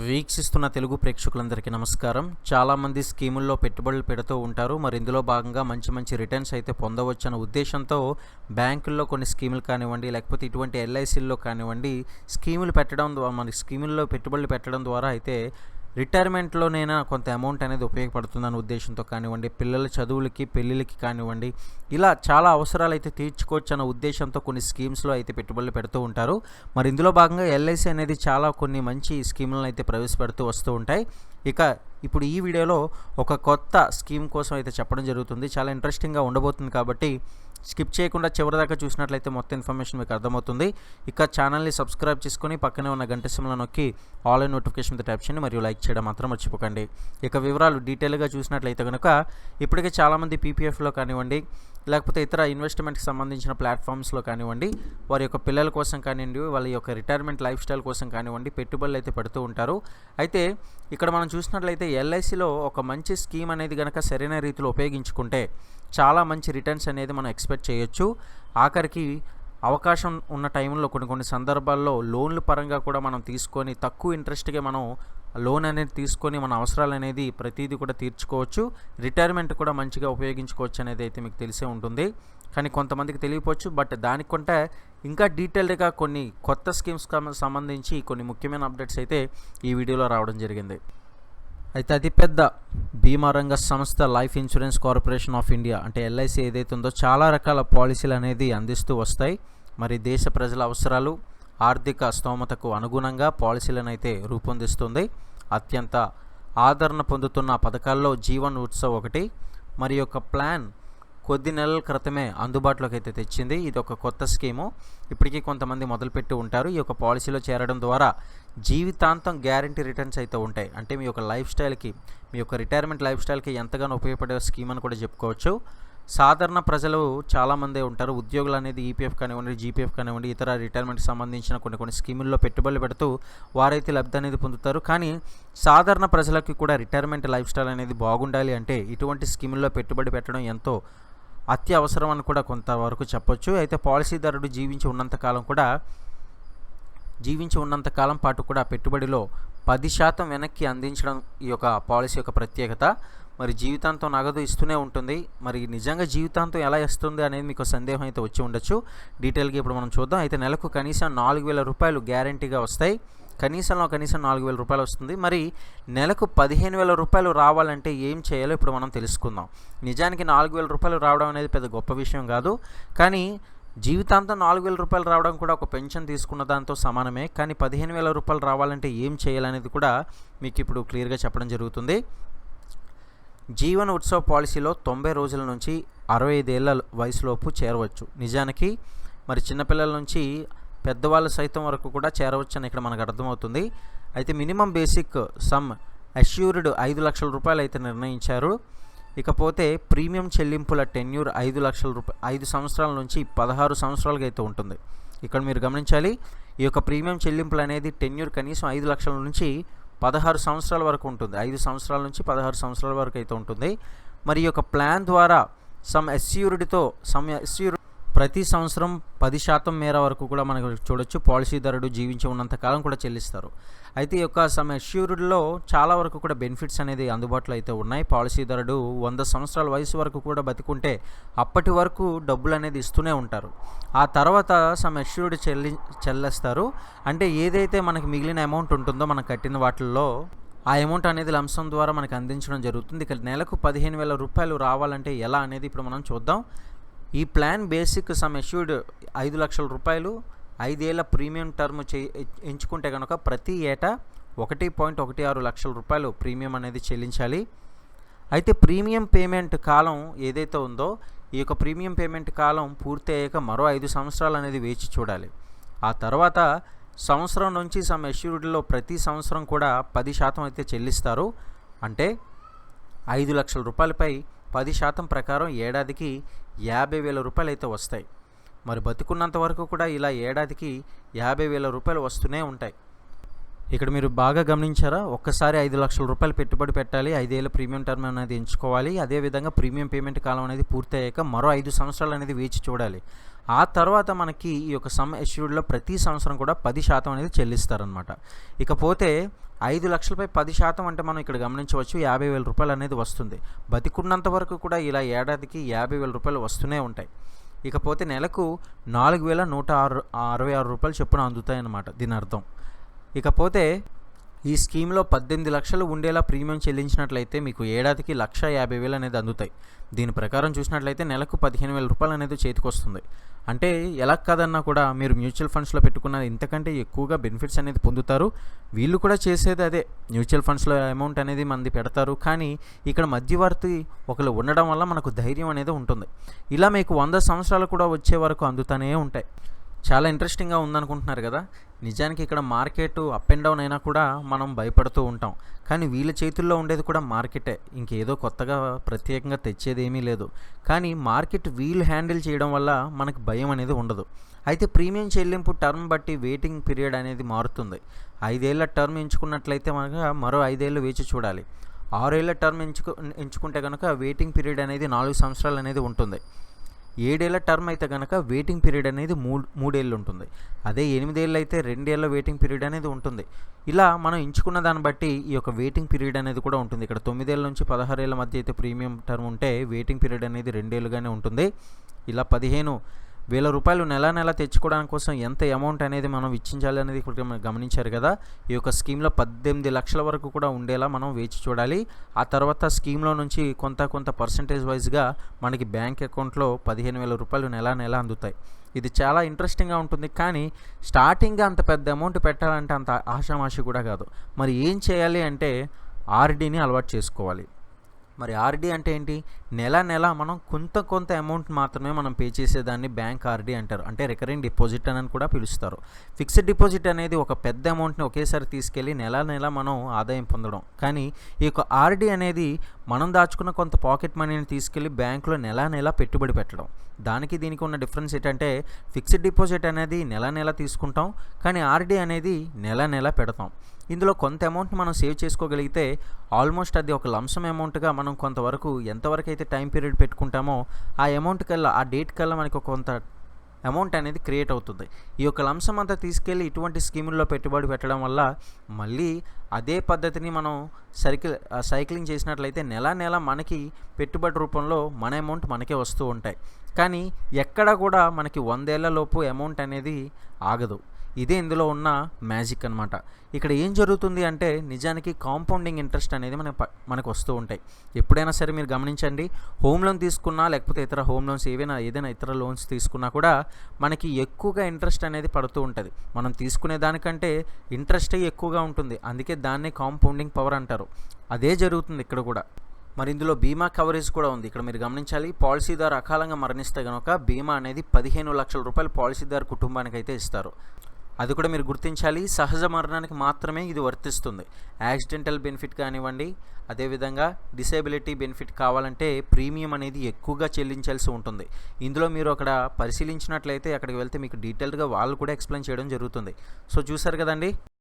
వీక్షిస్తున్న తెలుగు ప్రేక్షకులందరికీ నమస్కారం. చాలామంది స్కీముల్లో పెట్టుబడులు పెడుతూ ఉంటారు. మరి ఇందులో భాగంగా మంచి మంచి రిటర్న్స్ అయితే పొందవచ్చన్న ఉద్దేశంతో బ్యాంకుల్లో కొన్ని స్కీములు కానివ్వండి లేకపోతే ఇటువంటి ఎల్ఐసీల్లో కానివ్వండి స్కీములు పెట్టడం ద్వారా మన స్కీముల్లో పెట్టుబడులు పెట్టడం ద్వారా అయితే రిటైర్మెంట్లోనైనా కొంత అమౌంట్ అనేది ఉపయోగపడుతుందనే ఉద్దేశంతో కానివ్వండి పిల్లల చదువులకి పెళ్ళిళ్ళకి కానివ్వండి ఇలా చాలా అవసరాలు అయితే తీర్చుకోవచ్చు అన్న ఉద్దేశంతో కొన్ని స్కీమ్స్లో అయితే పెట్టుబడులు పెడుతూ ఉంటారు. మరి ఇందులో భాగంగా ఎల్ఐసి అనేది చాలా కొన్ని మంచి స్కీములను అయితే ప్రవేశపెడుతూ వస్తూ ఉంటాయి. ఇక ఇప్పుడు ఈ వీడియోలో ఒక కొత్త స్కీమ్ కోసం అయితే చెప్పడం జరుగుతుంది. చాలా ఇంట్రెస్టింగ్గా ఉండబోతుంది కాబట్టి స్కిప్ చేయకుండా చివరి దాకా చూసినట్లయితే మొత్తం ఇన్ఫర్మేషన్ మీకు అర్థమవుతుంది. ఇక ఛానల్ని సబ్స్క్రైబ్ చేసుకొని పక్కనే ఉన్న గంట సిమ్లో నొక్కి ఆల్ నోటిఫికేషన్ నోటిఫికేషన్ ట్యాప్ చేయండి. మరియు లైక్ చేయడం మాత్రం మర్చిపోకండి. ఇక వివరాలు డీటెయిల్గా చూసినట్లయితే కనుక ఇప్పటికే చాలామంది పీపీఎఫ్లో కానివ్వండి లేకపోతే ఇతర ఇన్వెస్ట్మెంట్కి సంబంధించిన ప్లాట్ఫామ్స్లో కానివ్వండి వారి యొక్క పిల్లల కోసం కానివ్వండి వాళ్ళ యొక్క రిటైర్మెంట్ లైఫ్ స్టైల్ కోసం కానివ్వండి పెట్టుబడులు అయితే పెడుతూ ఉంటారు. అయితే ఇక్కడ మనం చూసినట్లయితే ఎల్ఐసిలో ఒక మంచి స్కీమ్ అనేది కనుక సరైన రీతిలో ఉపయోగించుకుంటే చాలా మంచి రిటర్న్స్ అనేది మనం ఎక్స్పెక్ట్ చేయొచ్చు. ఆఖరికి అవకాశం ఉన్న టైంలో కొన్ని కొన్ని సందర్భాల్లో లోన్ల పరంగా కూడా మనం తీసుకొని తక్కువ ఇంట్రెస్ట్గా మనం లోన్ అనేది తీసుకొని మన అవసరాలు అనేది ప్రతిదీ కూడా తీర్చుకోవచ్చు. రిటైర్మెంట్ కూడా మంచిగా ఉపయోగించుకోవచ్చు అనేది అయితే మీకు తెలిసే ఉంటుంది. కానీ కొంతమందికి తెలియపోవచ్చు. బట్ దానికంటే ఇంకా డీటెయిల్డ్గా కొన్ని కొత్త స్కీమ్స్ సంబంధించి కొన్ని ముఖ్యమైన అప్డేట్స్ అయితే ఈ వీడియోలో రావడం జరిగింది. అయితే అతిపెద్ద బీమా రంగ సంస్థ life insurance corporation of India అంటే ఎల్ఐసి ఏదైతే ఉందో చాలా రకాల పాలసీలు అనేది అందిస్తూ వస్తాయి. మరి దేశ ప్రజల అవసరాలు ఆర్థిక స్తోమతకు అనుగుణంగా పాలసీలను అయితే రూపొందిస్తుంది. అత్యంత ఆదరణ పొందుతున్న పథకాల్లో జీవన్ ఉత్సవ్ ఒకటి మరి యొక్క ప్లాన్ కొద్ది నెలల క్రితమే అందుబాటులోకి అయితే తెచ్చింది. ఇది ఒక కొత్త స్కీము. ఇప్పటికీ కొంతమంది మొదలుపెట్టి ఉంటారు. ఈ యొక్క పాలసీలో చేరడం ద్వారా జీవితాంతం గ్యారంటీ రిటర్న్స్ అయితే ఉంటాయి. అంటే మీ యొక్క లైఫ్ స్టైల్కి మీ యొక్క రిటైర్మెంట్ లైఫ్ స్టైల్కి ఎంతగానో ఉపయోగపడే స్కీమ్ అని కూడా చెప్పుకోవచ్చు. సాధారణ ప్రజలు చాలామందే ఉంటారు. ఉద్యోగులు అనేది ఈపీఎఫ్ కానివ్వండి జీపీఎఫ్ కానివ్వండి ఇతర రిటైర్మెంట్కి సంబంధించిన కొన్ని కొన్ని స్కీముల్లో పెట్టుబడులు పెడుతూ వారైతే లబ్ధి అనేది పొందుతారు. కానీ సాధారణ ప్రజలకి కూడా రిటైర్మెంట్ లైఫ్ స్టైల్ అనేది బాగుండాలి అంటే ఇటువంటి స్కీముల్లో పెట్టుబడి పెట్టడం ఎంతో అత్యవసరం అని కూడా కొంతవరకు చెప్పొచ్చు. అయితే పాలసీదారుడు జీవించి ఉన్నంతకాలం కూడా జీవించి ఉన్నంత కాలం పాటు కూడా పెట్టుబడిలో పది శాతం వెనక్కి అందించడం ఈ యొక్క పాలసీ యొక్క ప్రత్యేకత. మరి జీవితాంతం నగదు ఇస్తూనే ఉంటుంది. మరి నిజంగా జీవితాంతం ఎలా ఇస్తుంది అనేది మీకు సందేహం అయితే వచ్చి ఉండొచ్చు. డీటెయిల్గా ఇప్పుడు మనం చూద్దాం. అయితే నెలకు కనీసం నాలుగు వేల రూపాయలు గ్యారంటీగా వస్తాయి. కనీసంలో కనీసం నాలుగు వేల రూపాయలు వస్తుంది. మరి నెలకు పదిహేను వేల రూపాయలు రావాలంటే ఏం చేయాలో ఇప్పుడు మనం తెలుసుకుందాం. నిజానికి నాలుగు వేల రూపాయలు రావడం అనేది పెద్ద గొప్ప విషయం కాదు. కానీ జీవితాంతం నాలుగు వేల రూపాయలు రావడం కూడా ఒక పెన్షన్ తీసుకున్న దాంతో సమానమే. కానీ పదిహేను వేల రూపాయలు రావాలంటే ఏం చేయాలనేది కూడా మీకు ఇప్పుడు క్లియర్గా చెప్పడం జరుగుతుంది. జీవన ఉత్సవ పాలసీలో తొంభై రోజుల నుంచి అరవై ఐదేళ్ళ వయసులోపు చేరవచ్చు. నిజానికి మరి చిన్నపిల్లల నుంచి పెద్దవాళ్ళు సైతం వరకు కూడా చేరవచ్చని ఇక్కడ మనకు అర్థమవుతుంది. అయితే మినిమం బేసిక్ సమ్ అష్యూర్డ్ ఐదు లక్షల రూపాయలు అయితే నిర్ణయించారు. ఇకపోతే ప్రీమియం చెల్లింపుల టెన్యూర్ ఐదు లక్షల రూపాయలు ఐదు సంవత్సరాల నుంచి పదహారు సంవత్సరాలకు అయితే ఉంటుంది. ఇక్కడ మీరు గమనించాలి ఈ యొక్క ప్రీమియం చెల్లింపులు అనేది టెన్యూర్ కనీసం ఐదు లక్షల నుంచి పదహారు సంవత్సరాల వరకు ఉంటుంది. ఐదు సంవత్సరాల నుంచి పదహారు సంవత్సరాల వరకు అయితే ఉంటుంది. మరి ఈ యొక్క ప్లాన్ ద్వారా సమ్ ఎస్యూరిటీతో సమ్ ఎస్యూర్ ప్రతి సంవత్సరం పది శాతం మేర వరకు కూడా మనకు చూడొచ్చు. పాలసీదారుడు జీవించి ఉన్నంత కాలం కూడా చెల్లిస్తారు. అయితే ఈ యొక్క సమ్ ఎష్యూర్డ్లో చాలా వరకు కూడా బెనిఫిట్స్ అనేది అందుబాటులో అయితే ఉన్నాయి. పాలసీదారుడు వంద సంవత్సరాల వయసు వరకు కూడా బతికుంటే అప్పటి వరకు డబ్బులు అనేది ఇస్తూనే ఉంటారు. ఆ తర్వాత సమ్ ఎష్యూర్డ్ చెల్లి చెల్లిస్తారు. అంటే ఏదైతే మనకి మిగిలిన అమౌంట్ ఉంటుందో మనం కట్టిన వాటిల్లో ఆ అమౌంట్ అనేది లంసం ద్వారా మనకు అందించడం జరుగుతుంది. ఇక నెలకు పదిహేను వేల రూపాయలు రావాలంటే ఎలా అనేది ఇప్పుడు మనం చూద్దాం. ఈ ప్లాన్ బేసిక్ సమ్ ఎష్యూర్డ్ ఐదు లక్షల రూపాయలు ఐదేళ్ళ ప్రీమియం టర్మ్ చే ఎంచుకుంటే కనుక ప్రతి ఏటా ఒకటి పాయింట్ ఒకటి ఆరు లక్షల రూపాయలు ప్రీమియం అనేది చెల్లించాలి. అయితే ప్రీమియం పేమెంట్ కాలం ఏదైతే ఉందో ఈ యొక్క ప్రీమియం పేమెంట్ కాలం పూర్తి అయ్యాక మరో ఐదు సంవత్సరాలు అనేది వేచి చూడాలి. ఆ తర్వాత సంవత్సరం నుంచి సమ్ ఎష్యూర్డ్లో ప్రతి సంవత్సరం కూడా పది శాతం అయితే చెల్లిస్తారు. అంటే ఐదు లక్షల రూపాయలపై పది శాతం ప్రకారం ఏడాదికి యాభై వేల రూపాయలు అయితే వస్తాయి. మరి బతుకున్నంత వరకు కూడా ఇలా ఏడాదికి యాభై వేల రూపాయలు వస్తూనే ఉంటాయి. ఇక్కడ మీరు బాగా గమనించారా? ఒక్కసారి ఐదు లక్షల రూపాయలు పెట్టుబడి పెట్టాలి ఐదేళ్ళ ప్రీమియం టర్మ్ అనేది ఎంచుకోవాలి అదేవిధంగా ప్రీమియం పేమెంట్ కాలం అనేది పూర్తి అయ్యాక మరో ఐదు సంవత్సరాలు అనేది వేచి చూడాలి. ఆ తర్వాత మనకి ఈ యొక్క సమ్ ఎష్యూర్డ్లో ప్రతి సంవత్సరం కూడా పది శాతం అనేది చెల్లిస్తారనమాట ఇకపోతే ఐదు లక్షలపై పది శాతం అంటే మనం ఇక్కడ గమనించవచ్చు యాభై వేల రూపాయలు అనేది వస్తుంది. బతికున్నంత వరకు కూడా ఇలా ఏడాదికి యాభై వేల రూపాయలు వస్తూనే ఉంటాయి. ఇకపోతే నెలకు నాలుగు వేల నూట ఆరు అరవై ఆరు రూపాయలు చొప్పున అందుతాయన్నమాట దీని అర్థం ఇకపోతే ఈ స్కీమ్లో పద్దెనిమిది లక్షలు ఉండేలా ప్రీమియం చెల్లించినట్లయితే మీకు ఏడాదికి లక్ష యాభై వేలు అనేది అందుతాయి. దీని ప్రకారం చూసినట్లయితే నెలకు పదిహేను వేల రూపాయలు అనేది చేతికొస్తుంది అంటే ఎలా కాదన్నా కూడా మీరు మ్యూచువల్ ఫండ్స్లో పెట్టుకున్న ఇంతకంటే ఎక్కువగా బెనిఫిట్స్ అనేది పొందుతారు. వీళ్ళు కూడా చేసేది అదే. మ్యూచువల్ ఫండ్స్లో అమౌంట్ అనేది మంది పెడతారు. కానీ ఇక్కడ మధ్యవర్తి ఒకరు ఉండడం వల్ల మనకు ధైర్యం అనేది ఉంటుంది. ఇలా మీకు వంద సంవత్సరాలు కూడా వచ్చే వరకు అందుతూనే ఉంటాయి. చాలా ఇంట్రెస్టింగ్గా ఉందనుకుంటున్నారు కదా? నిజానికి ఇక్కడ మార్కెట్ అప్ అండ్ డౌన్ అయినా కూడా మనం భయపడుతూ ఉంటాం. కానీ వీళ్ళ చేతుల్లో ఉండేది కూడా మార్కెటే. ఇంకేదో కొత్తగా ప్రత్యేకంగా తెచ్చేది ఏమీ లేదు. కానీ మార్కెట్ వీళ్ళు హ్యాండిల్ చేయడం వల్ల మనకు భయం అనేది ఉండదు. అయితే ప్రీమియం చెల్లింపు టర్మ్ బట్టి వెయిటింగ్ పీరియడ్ అనేది మారుతుంది. ఐదేళ్ళ టర్మ్ ఎంచుకున్నట్లయితే మనకు మరో ఐదేళ్ళు వేచి చూడాలి. ఆరేళ్ళ టర్మ్ ఎంచుకు ఎంచుకుంటే కనుక వెయిటింగ్ పీరియడ్ అనేది నాలుగు సంవత్సరాలు అనేది ఉంటుంది. ఏడేళ్ళ టర్మ్ అయితే కనుక వెయిటింగ్ పీరియడ్ అనేది మూడు మూడేళ్ళు ఉంటుంది. అదే ఎనిమిదేళ్ళు అయితే రెండేళ్ళ వెయిటింగ్ పీరియడ్ అనేది ఉంటుంది. ఇలా మనం ఎంచుకున్న దాన్ని బట్టి ఈ యొక్క వెయిటింగ్ పీరియడ్ అనేది కూడా ఉంటుంది. ఇక్కడ తొమ్మిదేళ్ళ నుంచి పదహారేళ్ళ మధ్య అయితే ప్రీమియం టర్మ్ ఉంటే వెయిటింగ్ పీరియడ్ అనేది రెండేళ్ళుగానే ఉంటుంది. ఇలా పదిహేను వేల రూపాయలు నెల నెల తెచ్చుకోవడానికి కోసం ఎంత అమౌంట్ అనేది మనం ఇచ్చించాలి అనేది ఇప్పుడు మనం గమనించారు కదా? ఈ యొక్క స్కీమ్లో పద్దెనిమిది లక్షల వరకు కూడా ఉండేలా మనం వేచి చూడాలి. ఆ తర్వాత స్కీమ్లో నుంచి కొంత కొంత పర్సంటేజ్ వైజ్గా మనకి బ్యాంక్ అకౌంట్లో పదిహేను వేల రూపాయలు నెల నెల అందుతాయి. ఇది చాలా ఇంట్రెస్టింగ్గా ఉంటుంది. కానీ స్టార్టింగ్గా అంత పెద్ద అమౌంట్ పెట్టాలంటే అంత ఆషామాషి కూడా కాదు. మరి ఏం చేయాలి అంటే ఆర్డీని అలవాటు చేసుకోవాలి. మరి ఆర్డీ అంటే ఏంటి? నెల నెల మనం కొంత కొంత అమౌంట్ మాత్రమే మనం పే చేసేదాన్ని బ్యాంక్ ఆర్డీ అంటారు. అంటే రికరింగ్ డిపాజిట్ అని కూడా పిలుస్తారు. ఫిక్స్డ్ డిపాజిట్ అనేది ఒక పెద్ద అమౌంట్ని ఒకేసారి తీసుకెళ్ళి నెల నెల మనం ఆదాయం పొందడం. కానీ ఈ యొక్క ఆర్డీ అనేది మనం దాచుకున్న కొంత పాకెట్ మనీని తీసుకెళ్ళి బ్యాంకులో నెల నెల పెట్టుబడి పెట్టడం. దానికి దీనికి ఉన్న డిఫరెన్స్ ఏంటంటే ఫిక్స్డ్ డిపాజిట్ అనేది నెల నెల తీసుకుంటాం. కానీ ఆర్డీ అనేది నెల నెల పెడతాం. ఇందులో కొంత అమౌంట్ మనం సేవ్ చేసుకోగలిగితే ఆల్మోస్ట్ అది ఒక లంసం అమౌంట్గా మనం కొంతవరకు ఎంతవరకు అయితే టైం పీరియడ్ పెట్టుకుంటామో ఆ అమౌంట్ కల్లా ఆ డేట్ కల్లా మనకు కొంత అమౌంట్ అనేది క్రియేట్ అవుతుంది. ఈ యొక్క లంసం అంతా తీసుకెళ్ళి ఇటువంటి స్కీముల్లో పెట్టుబడి పెట్టడం వల్ల మళ్ళీ అదే పద్ధతిని మనం సైకిల్ సైక్లింగ్ చేసినట్లయితే నెల నెల మనకి పెట్టుబడి రూపంలో మన అమౌంట్ మనకే వస్తూ ఉంటాయి. కానీ ఎక్కడ కూడా మనకి వందేళ్ళలోపు అమౌంట్ అనేది ఆగదు. ఇదే ఇందులో ఉన్న మ్యాజిక్ అనమాట ఇక్కడ ఏం జరుగుతుంది అంటే నిజానికి కాంపౌండింగ్ ఇంట్రెస్ట్ అనేది మన మనకు వస్తూ ఉంటాయి. ఎప్పుడైనా సరే మీరు గమనించండి హోమ్ లోన్ తీసుకున్నా లేకపోతే ఇతర హోమ్ లోన్స్ ఏవైనా ఏదైనా ఇతర లోన్స్ తీసుకున్నా కూడా మనకి ఎక్కువగా ఇంట్రెస్ట్ అనేది పడుతూ ఉంటుంది. మనం తీసుకునే దానికంటే ఇంట్రెస్టే ఎక్కువగా ఉంటుంది. అందుకే దాన్నే కాంపౌండింగ్ పవర్ అంటారు. అదే జరుగుతుంది ఇక్కడ కూడా. మరి ఇందులో బీమా కవరేజ్ కూడా ఉంది. ఇక్కడ మీరు గమనించాలి పాలసీదారు అకాలంగా మరణిస్తే కనుక బీమా అనేది పదిహేను లక్షల రూపాయలు పాలసీదారు కుటుంబానికి అయితే ఇస్తారు. అది కూడా మీరు గుర్తించాలి. సహజ మరణానికి మాత్రమే ఇది వర్తిస్తుంది. యాక్సిడెంటల్ బెనిఫిట్ కానివ్వండి అదేవిధంగా డిసేబిలిటీ బెనిఫిట్ కావాలంటే ప్రీమియం అనేది ఎక్కువగా చెల్లించాల్సి ఉంటుంది. ఇందులో మీరు అక్కడ పరిశీలించినట్లయితే అక్కడికి వెళ్తే మీకు డీటెయిల్డ్గా వాళ్ళు కూడా ఎక్స్ప్లెయిన్ చేయడం జరుగుతుంది. సో చూసారు కదండి?